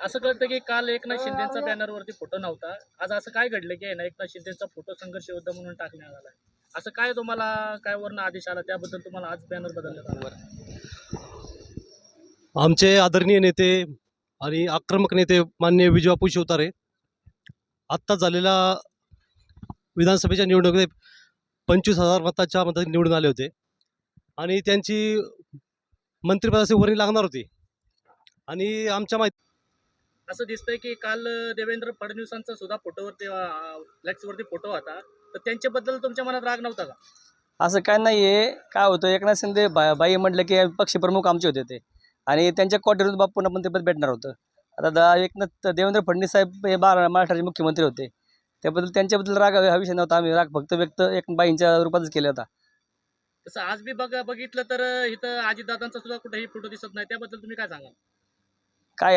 असं कळतं की काल एकनाथ शिंदेचा बॅनरवरती फोटो नव्हता. आज असं काय घडलं की आहे ना एकनाथ शिंदेचा फोटो संघर्ष योद्धा म्हणून टाकण्यात आला? असं काय तुम्हाला काय वरनं आदेश आला? त्याबद्दल तुम्हाला आज बॅनर बदलण्यात आला. आमचे आदरणीय नेते आणि आक्रमक नेते मान्य विजयबापू शिवतारे आत्ता झालेल्या विधानसभेच्या निवडणुकीत पंचवीस हजार मताच्या मताने निवडून आले होते. आणि त्यांची मंत्रिपदाची वर्णी लागणार होती. आणि आमच्या माहिती असं दिसतंय की काल देवेंद्र फडणवीसांचा सुद्धा फोटोवरती फ्लॅक्सवरती फोटो होता. तर त्यांच्याबद्दल तुमच्या मनात राग नव्हता का? असं काय नाही आहे काय होतं एकनाथ शिंदे बा बाई म्हटलं की पक्षप्रमुख आमचे होते ते. आणि त्यांच्या कोट्यावरून बापूंना पण ते पद भेटणार होतं. आता दा एकनाथ देवेंद्र फडणवीस साहेब हे बारा महाराष्ट्राचे मुख्यमंत्री होते. त्याबद्दल त्यांच्याबद्दल राग हा विषय नव्हता. आम्ही राग फक्त व्यक्त एक बाईंच्या रूपातच केला होता. तसं आज बी बघ बघितलं तर इथं अजितदादांचा सुद्धा कुठेही फोटो दिसत नाही. त्याबद्दल तुम्ही काय सांगाल? काय